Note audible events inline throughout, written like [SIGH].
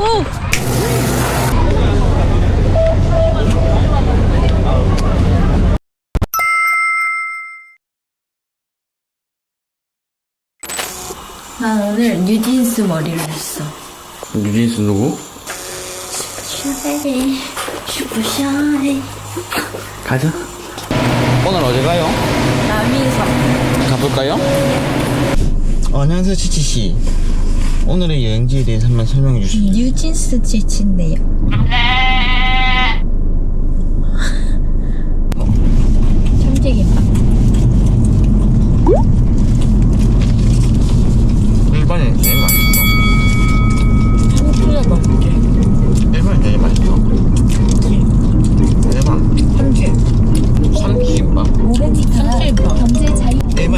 오! 난 오늘 뉴진스 머리를 했어. 뉴진스 누구? 슈베리, 슈퍼샤이. 가자. 오늘 어디 가요? 남이섬. 가볼까요? 어, 안녕하세요, 치치씨. 오늘의 여행지에 대해서 한번 설명해 주시죠. 뉴진스 지친데요. 참치김밥. 일반이 제일 맛있어. 참치에 먹게. 일반이 제일 맛있어. 일반. 참치. 삼키김밥. 참치김밥. 경제 자유 제일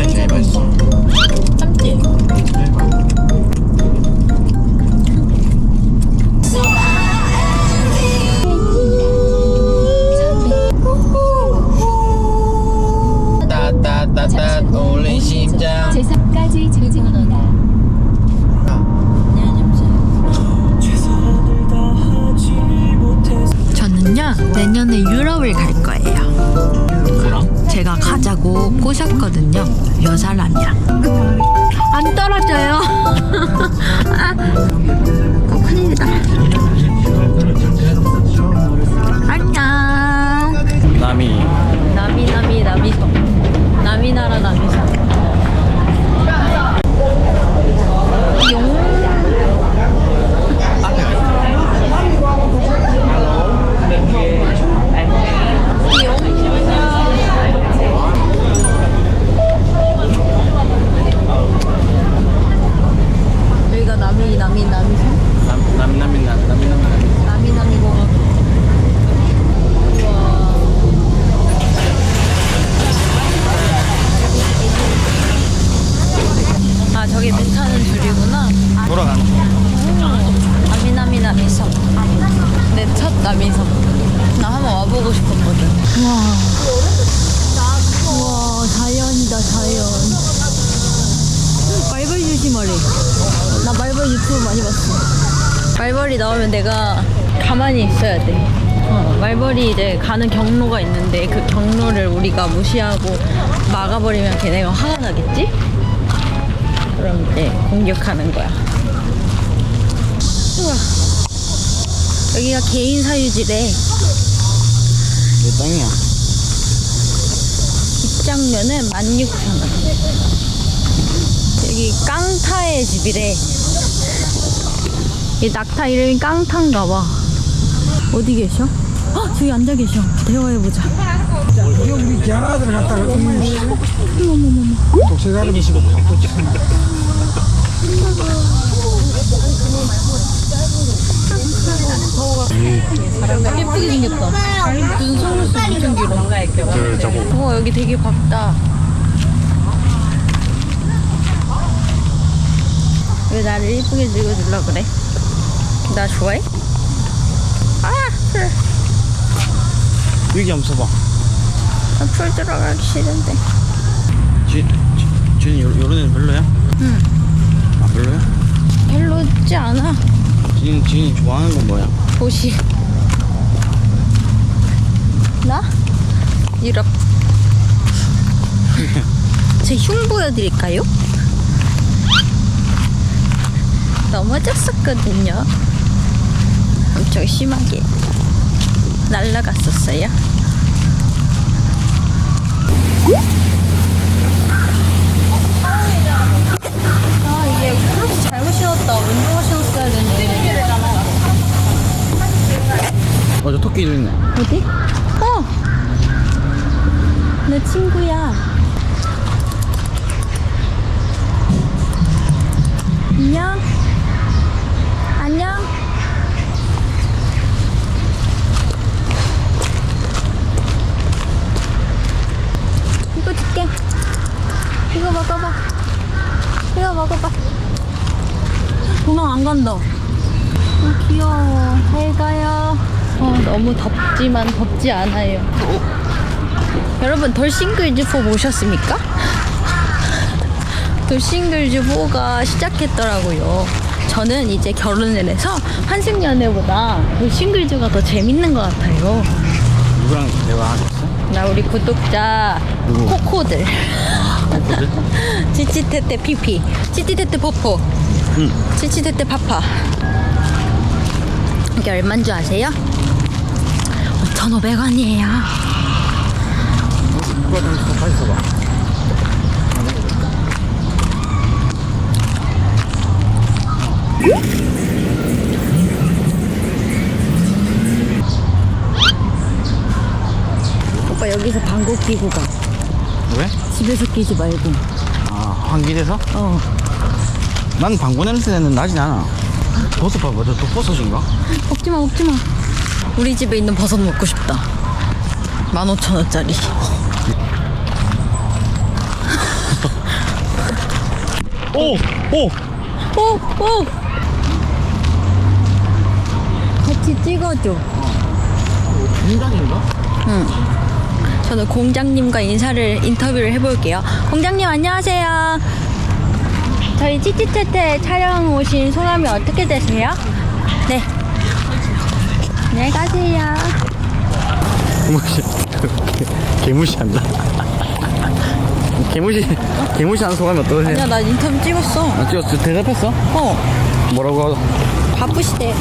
가자고 꼬셨거든요. 여사람이랑. 안 떨어져요. [LAUGHS] 나미섬. 나 한번 와보고 싶었거든. 우와. 우와 자연이다 자연. 말벌 조심하래. 나 말벌 유튜브 많이 봤어. 말벌이 나오면 내가 가만히 있어야 돼. 어, 말벌이 이제 가는 경로가 있는데 그 경로를 우리가 무시하고 막아버리면 걔네가 화가 나겠지? 그럼 이제 공격하는 거야. 우와. 여기가 개인 사유지래. 내 땅이야. 입장료는 16,000원. 여기 깡타의 집이래. 이 낙타 이름이 깡타인가 봐. 어디 계셔? 어, 저기 앉아 계셔. 대화해보자. 우리 견아들 갖다가 독세자를 예쁘게 생겼다. 눈 속눈썹 엄청 길어. 어, 여기 되게 밝다. 왜 나를 예쁘게 찍어주려 그래? 나 좋아해? 아, 풀. 여기 한번 써봐. 나풀 들어가기 싫은데. 지, 지, 지은이 요, 요런 애는 별로야? 응. 아, 별로야? 별로지 않아. 지은, 지은이 좋아하는 건 뭐야? 도시. 나? 유럽. [LAUGHS] 제 흉 보여드릴까요? 넘어졌었거든요. 엄청 심하게 날라갔었어요. 아 이게 크로스 잘못 신었다. 운동화 신었어야 되는데. 어, 저 토끼도 있네. 어디? 어! 내 친구야. 안녕. 안녕. 이거 줄게. 이거 먹어봐. 이거 먹어봐. 도망 안 간다. 어, 귀여워. 잘 가요. 어, 너무 덥지만 덥지 않아요. 여러분, 돌싱글즈 4 보셨습니까? [LAUGHS] 돌싱글즈 4가 시작했더라고요. 저는 이제 결혼을 해서 환승연애보다 그 싱글즈가 더 재밌는 것 같아요. 누구랑 대화하셨어? 나 우리 구독자 누구? 코코들. 코코들? [LAUGHS] 찌찌테테 피피, 찌찌테테 포포, 응. 찌찌테테 파파. 이게 얼마인 줄 아세요? 5,500원이에요. 그거 좀 가만히 있어봐. 오빠 여기서 방귀 끼고 가. 왜? 집에서 끼지 말고. 아, 환기돼서? 어. 난 방구 냄새는 나진 않아. 버섯 봐봐, 저또 버섯인가? 먹지 마, 먹지 마. 우리 집에 있는 버섯 먹고 싶다. 15,000원짜리. 오! 오! 오! 오! 같이 찍어줘. 공장인가? 응. 저는 공장님과 인사를 인터뷰를 해볼게요. 공장님 안녕하세요. 저희 찌찌테테 촬영 오신 소감이 어떻게 되세요? 네. 네 가세요. 개무시 개무시한다. 개무시 개무시하는 소감이 어떠세요? 아니야 나 인터뷰 찍었어. 아, 찍었어. 대답했어? 어 뭐라고? 바쁘시대.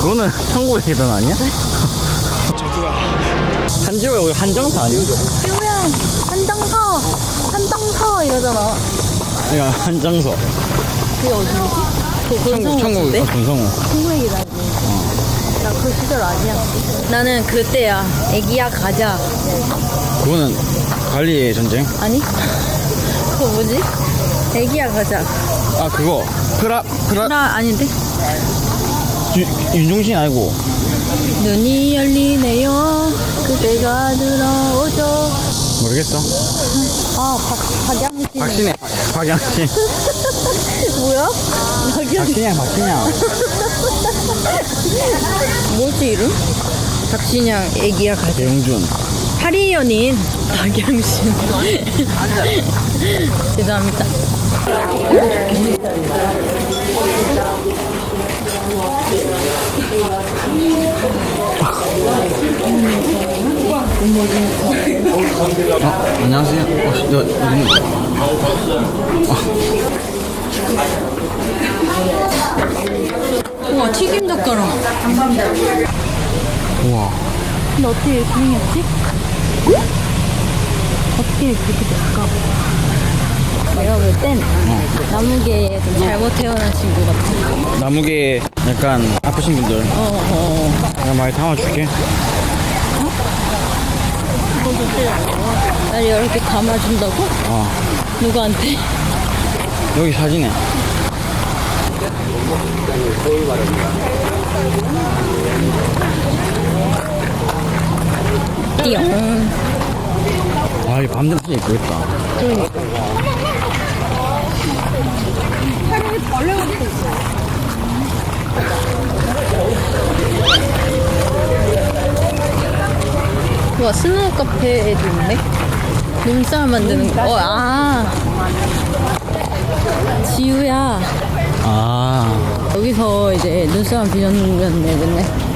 그거는 천국의 계단 아니야? [LAUGHS] 한지호야 우리 한정사 아니야? 삐우야 한정서 한정서 이러잖아. 야 한정서. 그게 어디지? 그 천국 천국 건성우 아, 건성우. 친구의 계단이. 나그 시절 아니야. 나는 그때야. 애기야 가자. 그거는 관리의 전쟁. 아니? [LAUGHS] 그거 뭐지? 애기야 가자. 아 그거 프라 프라 나 아닌데? 유- 윤종신 아니고 눈이 열리네요. 그대가 들어오죠. 모르겠어. 아, 박, 박양신. 박신혜 박양신 [LAUGHS] 뭐야? 박신양 박신양. [LAUGHS] 뭐지, 이름? 박신양 애기야 가자. 배용준. 파리 연인 박양신. [LAUGHS] 죄송합니다. 어, 안녕하세요. 어, 저, 누구? 우와, 튀김 젓가락. 우와. 근데 어떻게 이렇게 생겼지? 어떻게 그렇게 될까? 내가 볼 땐 나무계에 좀 잘못 태어난 친구 같아. 나무계 약간 아프신 분들 어, 어. 내가 많이 담아줄게. 날 이렇게 감아준다고? 어. 누구한테? 여기 사진에. 띠용. 아, 이 밤새 진짜 이쁘겠다. 와, 스노우 카페에도 있네? 눈싸움 만드는 거. 어, 아. 지우야. 아. 여기서 이제 눈싸움 비전면 내겠네.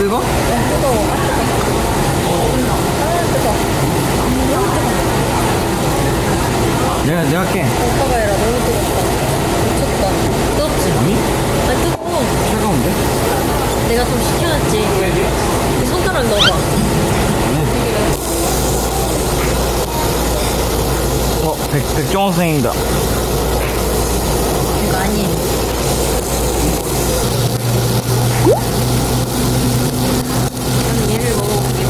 뜨거? 내가, 할게. 오빠가 해라. 너무 뜨겁다. 미쳤다. 뜨겁지? 아니? 아, 뜨거워. 차가운데? 내가 좀 식혀놨지. 손가락 넣어봐. 어, 백, 백종원 선생님이다. 이거 아니에요. 저는 얘를 먹어볼게요.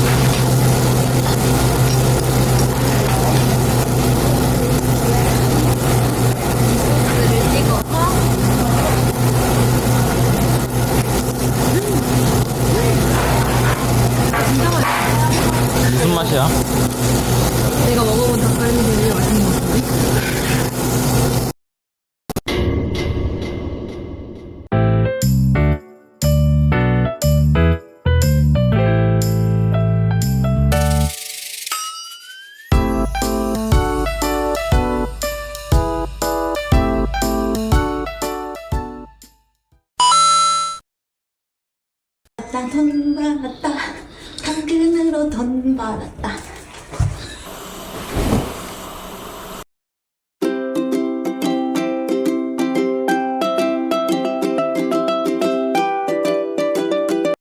이거를 맛이야? 내가 먹어본 닭갈비 제일 맛있는 것 같은데? 돈 받았다 당근으로 돈 받았다